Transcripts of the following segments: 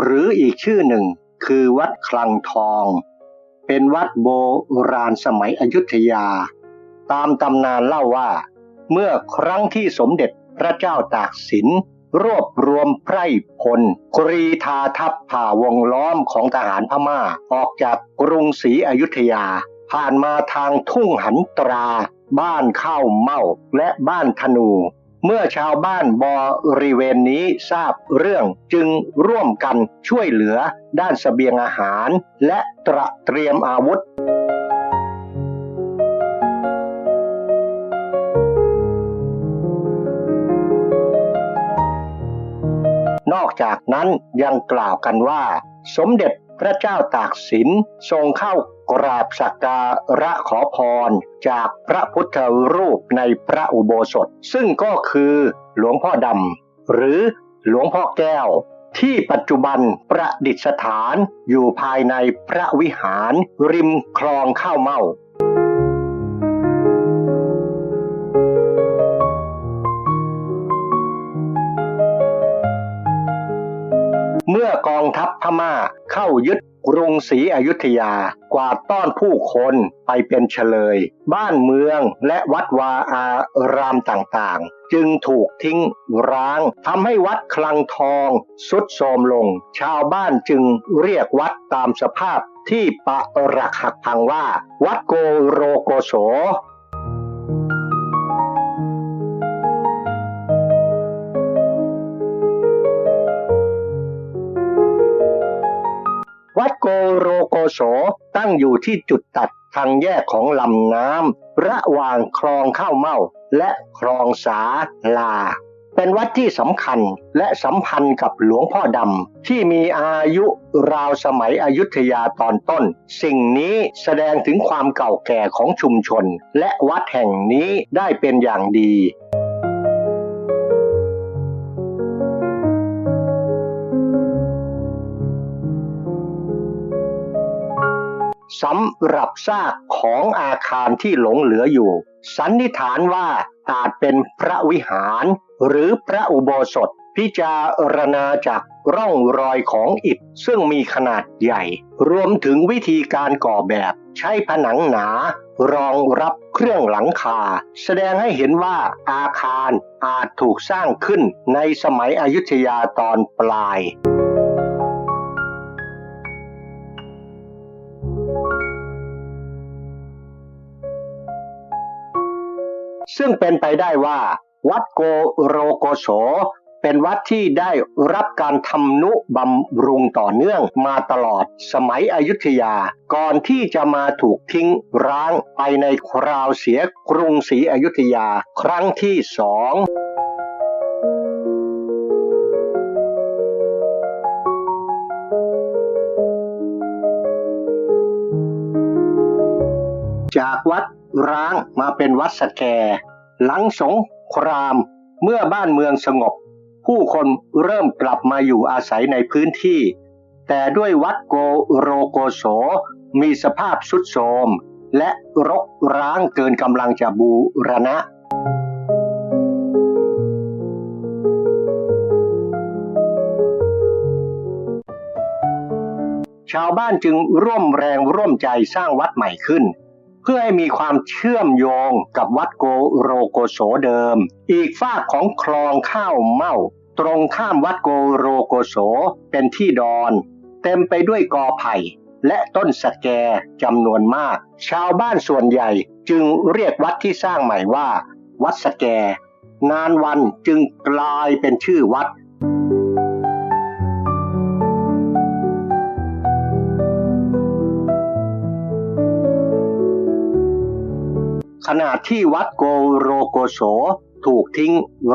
หรืออีกชื่อหนึ่งคือวัดคลังทอง เป็นวัดโบราณสมัยอยุธยา ตามตำนานเล่าว่า เมื่อครั้งที่สมเด็จพระเจ้าตากสิน รวบรวมไพร่พลกรีธาทัพผ่าวงล้อมของทหารพม่า ออกจากกรุงศรีอยุธยา ผ่านมาทางทุ่งหันตรา บ้านข้าวเม่าและบ้านธนู เมื่อชาวบ้านบริเวณนี้ทราบเรื่องจึงร่วมกันช่วยเหลือด้านสเสบียงอาหาร และตระเตรียมอาวุธ นอกจากนั้นยังกล่าวกันว่า สมเด็จพระเจ้าตากสินทรงเข้า กราบสักการะขอพรจากพระพุทธรูปในพระอุโบสถ ซึ่งก็คือหลวงพ่อดำหรือหลวงพ่อแก้ว ที่ปัจจุบันประดิษฐานอยู่ภายในพระวิหารริมคลองข้าวเมาเมื่อกองทัพพม่าเข้ายึดกรุงศรีอยุธยา กวาดต้อนผู้คนไปเป็นเฉลย บ้านเมืองและวัดวาอารามต่างๆ จึงถูกทิ้งร้างทำให้วัดคลังทองสุดโทรมลง ชาวบ้านจึงเรียกวัดตามสภาพที่ปะรักหักพังว่า วัดโกโรโกโส วัดโกโรโกโสตั้งอยู่ที่จุดตัดทางแยกของลำน้ำระหว่างคลองข้าวเม่า และคลองสาลา เป็นวัดที่สำคัญและสัมพันธ์กับหลวงพ่อดำที่มีอายุราวสมัยอยุธยาตอนต้น สิ่งนี้แสดงถึงความเก่าแก่ของชุมชน และวัดแห่งนี้ได้เป็นอย่างดี สำหรับซากของอาคารที่หลงเหลืออยู่ สันนิษฐานว่าอาจเป็นพระวิหาร หรือพระอุโบสถ พิจารณาจากร่องรอยของอิฐซึ่งมีขนาดใหญ่ รวมถึงวิธีการก่อแบบใช้ผนังหนารองรับเครื่องหลังคา แสดงให้เห็นว่าอาคารอาจถูกสร้างขึ้นในสมัยอยุธยาตอนปลาย ซึ่งเป็นไปได้ว่า วัดโกโรโกโสเป็นวัดที่ได้รับการทำนุบำรุงต่อเนื่องมาตลอดสมัยอยุธยา ก่อนที่จะมาถูกทิ้งร้างไปในคราวเสียกรุงศรีอยุธยาครั้งที่สองจากวัด ร้างมาเป็นวัดสแก หลังสงคราม เมื่อบ้านเมืองสงบ ผู้คนเริ่มกลับมาอยู่อาศัยในพื้นที่ แต่ด้วยวัดโกโรโกโสมีสภาพสุดโทรมและรกร้างเกินกำลังจะบูรณะ ชาวบ้านจึงร่วมแรงร่วมใจสร้างวัดใหม่ขึ้น พื่อให้มีความเชื่อมโยงกับวัดโกโรโกโสเดิม อีกฝากของคลองข้าวเม่า ตรงข้ามวัดโกโรโกโสเป็นที่ดอน เต็มไปด้วยกอไผ่ และต้นสะแกจำนวนมาก ชาวบ้านส่วนใหญ่จึงเรียกวัดที่สร้างใหม่ว่า วัดสะแก นานวันจึงกลายเป็นชื่อวัด ขณะที่วัดโกโรโกโสถูกทิ้ง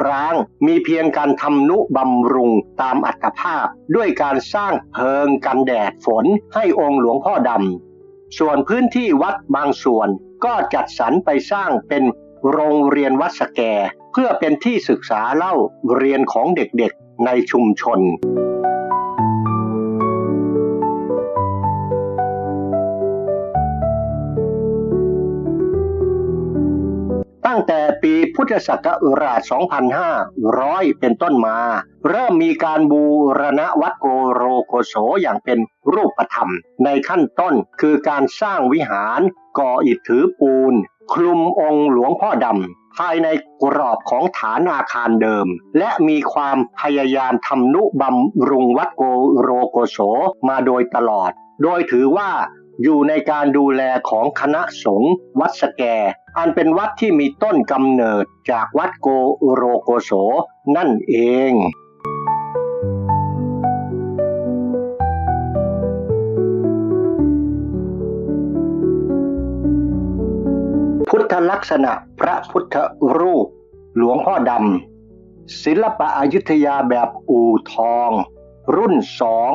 ร้าง มีเพียงการทำนุบำรุงตามอัตภาพ ด้วยการสร้างเพิงกันแดดฝนให้องค์หลวงพ่อดำ ส่วนพื้นที่วัดบางส่วนก็จัดสรรไปสร้างเป็นโรงเรียนวัดสแก เพื่อเป็นที่ศึกษาเล่าเรียนของเด็กๆในชุมชน งแต่ปีพุทธศักราช 2500 เป็นต้นมา เริ่มมีการบูรณะวัดโกโรโกโสอย่างเป็นรูปธรรม ในขั้นต้นคือการสร้างวิหารก่ออิฐถือปูน คลุมองค์หลวงพ่อดำภายในกรอบของฐานอาคารเดิม และมีความพยายามทำนุบำรุงวัดโกโรโกโสมาโดยตลอด โดยถือว่า อยู่ในการดูแลของคณะสงฆ์วัดสแก อันเป็นวัดที่มีต้นกำเนิดจากวัดโกโรโกโสนั่นเองพุทธลักษณะพระพุทธรูป หลวงพ่อดำ ศิลปะอายุทยาแบบอู่ทอง รุ่นสอง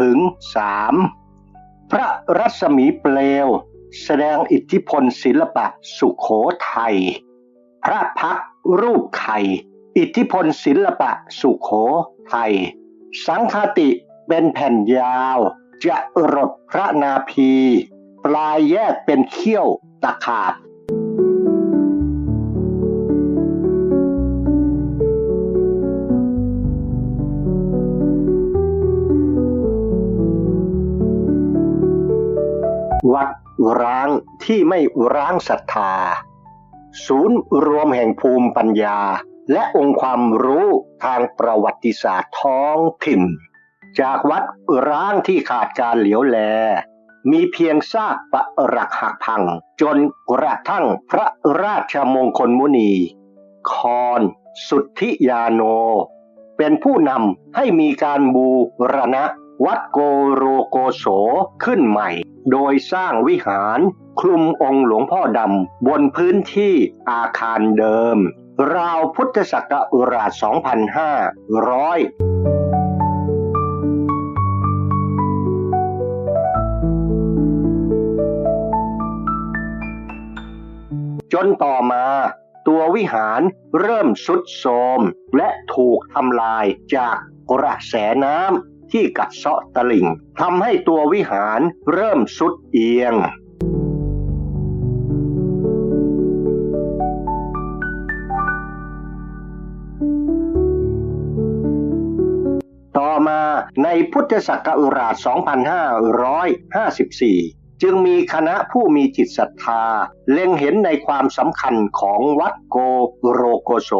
ถึงสาม พระรัศมีเปลว แสดงอิทธิพลศิลปะสุขโขทัย พระพักรูปไข่ อิทธิพลศิลปะสุขโขทัย สังคติเป็นแผ่นยาว จะรดพระนาภีปลายแยกเป็นเขี้ยวตะขาบ วัดร้างที่ไม่ร้างศรัทธา ศูนย์รวมแห่งภูมิปัญญา และองค์ความรู้ทางประวัติศาสตร์ท้องถิ่น จากวัดร้างที่ขาดการเหลียวแล มีเพียงซากปรักหักพัง จนกระทั่งพระราชมงคลมุนี คอนสุทธิยาโน เป็นผู้นำให้มีการบูรณะ วัดโกโรโกโสขึ้นใหม่ โดยสร้างวิหารคลุมองค์หลวงพ่อดำบนพื้นที่อาคารเดิม ราวพุทธศักราช 2500จนต่อมา ตัววิหารเริ่มสุดโทรมและถูกทำลายจากกระแสน้ำ ที่กัดเซาะตลิ่งทำให้ตัววิหารเริ่มสุดเอียงต่อมาในพุทธศักราช 2554 จึงมีคณะผู้มีจิตศรัทธา เล็งเห็นในความสำคัญของวัดโกโรโกโส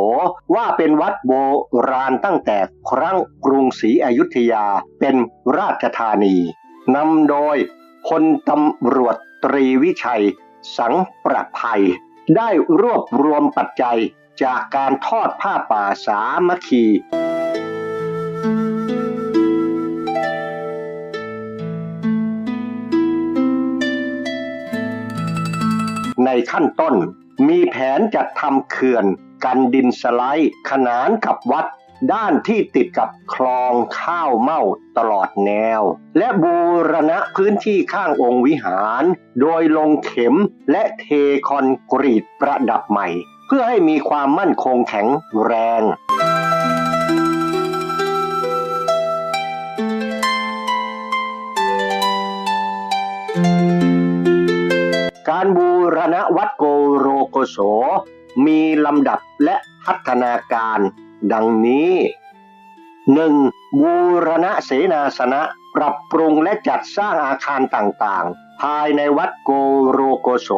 ว่าเป็นวัดโบราณตั้งแต่ครั้งกรุงศรีอยุธยาเป็นราชธานีนำโดยพลตำรวจตรีวิชัย สังประภัย ได้รวบรวมปัจจัยจากการทอดผ้าป่าสามัคคี ขั้นต้น มีแผนจัดทำเขื่อน กันดินสไลด์ขนานกับวัด ด้านที่ติดกับคลองข้าวเม่าตลอดแนว และบูรณะพื้นที่ข้างองค์วิหาร โดยลงเข็มและเทคอนกรีตประดับใหม่ เพื่อให้มีความมั่นคงแข็งแรง โรโกโส มีลำดับและพัฒนาการดังนี้ 1. บูรณะเสนาสนะ ปรับปรุงและจัดสร้างอาคารต่างๆ ภายในวัดโกโรโกโส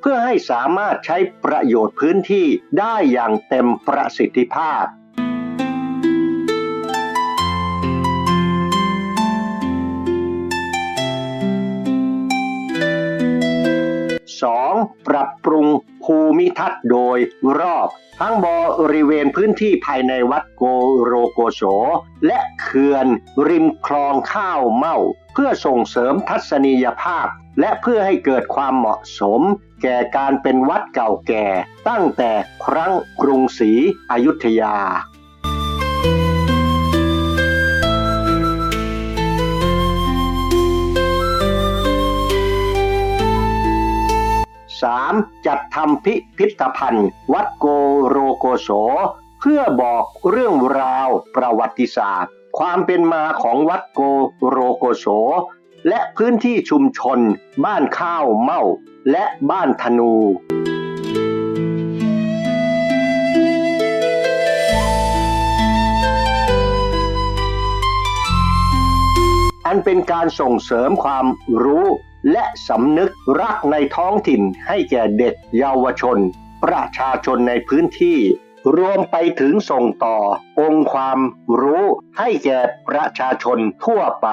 เพื่อให้สามารถใช้ประโยชน์พื้นที่ได้อย่างเต็มประสิทธิภาพ 2. ปรับปรุง ภูมิทัศน์โดยรอบ ทั้งบริเวณพื้นที่ภายในวัดโกโรโกโส และเขื่อนริมคลองข้าวเม่า เพื่อส่งเสริมทัศนียภาพ และเพื่อให้เกิดความเหมาะสม แก่การเป็นวัดเก่าแก่ ตั้งแต่ครั้งกรุงศรีอยุธยา พิพิธภัณฑ์ วัดโกโรโกโส เพื่อบอกเรื่องราวประวัติศาสตร์ ความเป็นมาของวัดโกโรโกโส และพื้นที่ชุมชน บ้านข้าวเม่า และบ้านธนูอันเป็นการส่งเสริมความรู้ และสำนึกรักในท้องถิ่นให้แก่เด็กเยาวชน ประชาชนในพื้นที่ รวมไปถึงส่งต่อองค์ความรู้ให้แก่ประชาชนทั่วไป